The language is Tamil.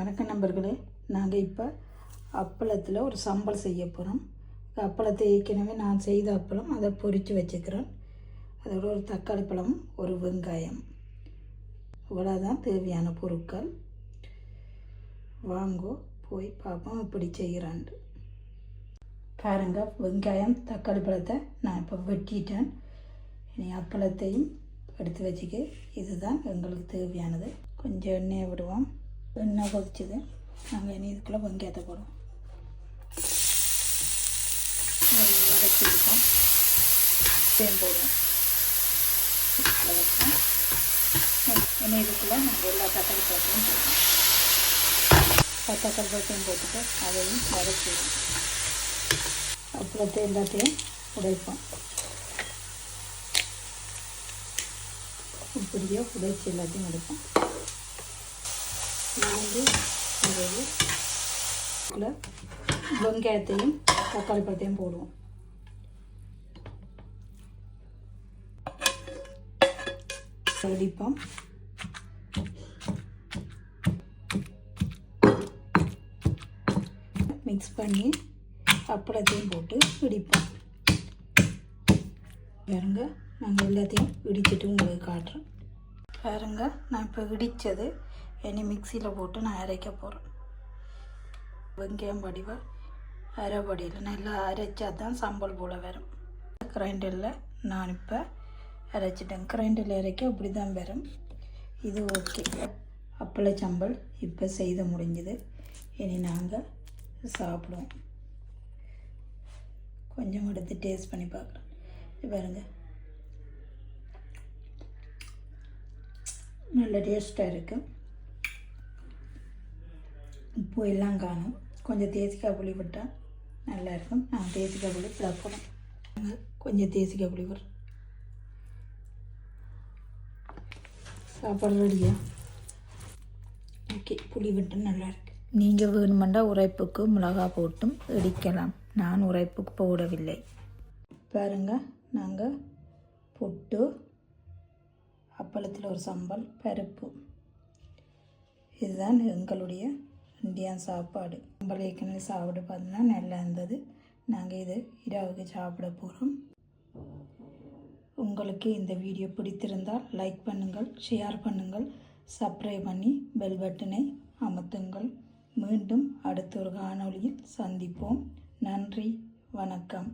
வணக்கம் நண்பர்களே. நாங்கள் இப்போ அப்பளத்தில் ஒரு சம்பல் செய்ய போகிறோம் அப்பளத்தை ஏற்கனவே நான் செய்த அப்பளம் அதை பொறித்து வச்சுக்கிறேன் அதோட ஒரு தக்காளி பழம் ஒரு வெங்காயம். இவ்வளோதான் தேவையான பொருட்கள். வாங்கோ போய் பார்ப்போம் இப்படி செய்கிறான்ட்டு பாருங்க வெங்காயம் தக்காளி பழத்தை நான் இப்போ வெட்டிட்டேன். இனி அப்பளத்தையும் எடுத்து வச்சுக்க. இதுதான் எங்களுக்கு தேவையானது. கொஞ்சம் எண்ணெயை விடுவோம். எண்ணெய் கொதிச்சுது. நாங்கள் இனி இதுக்குள்ளே வெங்காயத்தை போடுவோம் வதக்கிருக்கோம் தேன் போடுவோம். வதக்கோம் இனி இதுக்குள்ளே நாங்கள் எல்லா தக்காளி பழத்தையும் போடுவோம். தக்காளி பழத்தையும் போட்டுட்டு அதையும் வதக்கிடுவோம் அப்புறத்தை எல்லாத்தையும் உடைப்போம் இப்படியோ உடைச்சி எல்லாத்தையும் எடுப்போம். நான் வந்து இந்த வெங்காயத்தையும் தக்காளி பழத்தையும் போடுவோம். வெடிப்போம் மிக்ஸ் பண்ணி அப்பளத்தையும் போட்டு இடிப்போம். பாருங்க நாங்கள் எல்லாத்தையும் இடிச்சிட்டு உங்களுக்கு காட்டுறோம். பாருங்க நான் இப்போ இடித்தது இனி மிக்சியில் போட்டு நான் அரைக்க போகிறேன் வெங்காயம் அரை அரைப்படியில் நல்லா அரைச்சா தான் சம்பல் போல் வரும். கிரைண்டரில் நான் இப்போ அரைச்சிட்டேன். கிரைண்டரில் அரைக்க அப்படி தான் வரும். இது ஓகே அப்பள சம்பல் இப்போ செய்து முடிஞ்சுது. இனி நாங்கள் சாப்பிடுவோம். கொஞ்சம் எடுத்து டேஸ்ட் பண்ணி பார்க்கலாம். பாருங்கள் பாருங்க. நல்ல டேஸ்ட்டாக இருக்குது உப்பு எல்லாம் காணும். கொஞ்சம் தேசிக்காய் புளி விட்டால் நல்லா இருக்கும் நான் தேசிக்காய் புளி போகிறேன் கொஞ்சம் தேசிக்காய் புளி விடுறேன் சாப்பாடு ரெடியா ஓகே புளி விட்டு நல்லா இருக்கு நீங்கள் வேணுமெண்டா உரைப்புக்கு மிளகா போட்டும் இடிக்கலாம். நான் உரைப்புக்கு போடவில்லை. பாருங்க நாங்கள் புட்டு அப்பளத்தில் ஒரு சம்பல் பருப்பு. இதுதான் எங்களுடைய இந்தியன் சாப்பாடு. நம்மள ஏற்கனவே சாப்பிட பார்த்தோன்னா நல்லா இருந்தது. நாங்கள் இது இரவுக்கு சாப்பிட போகிறோம் உங்களுக்கு இந்த வீடியோ பிடித்திருந்தால் லைக் பண்ணுங்கள் ஷேர் பண்ணுங்கள் சப்ஸ்கிரைப் பண்ணி பெல் பட்டனை அமர்த்துங்கள். மீண்டும் அடுத்த ஒரு காணொளியில் சந்திப்போம். நன்றி வணக்கம்.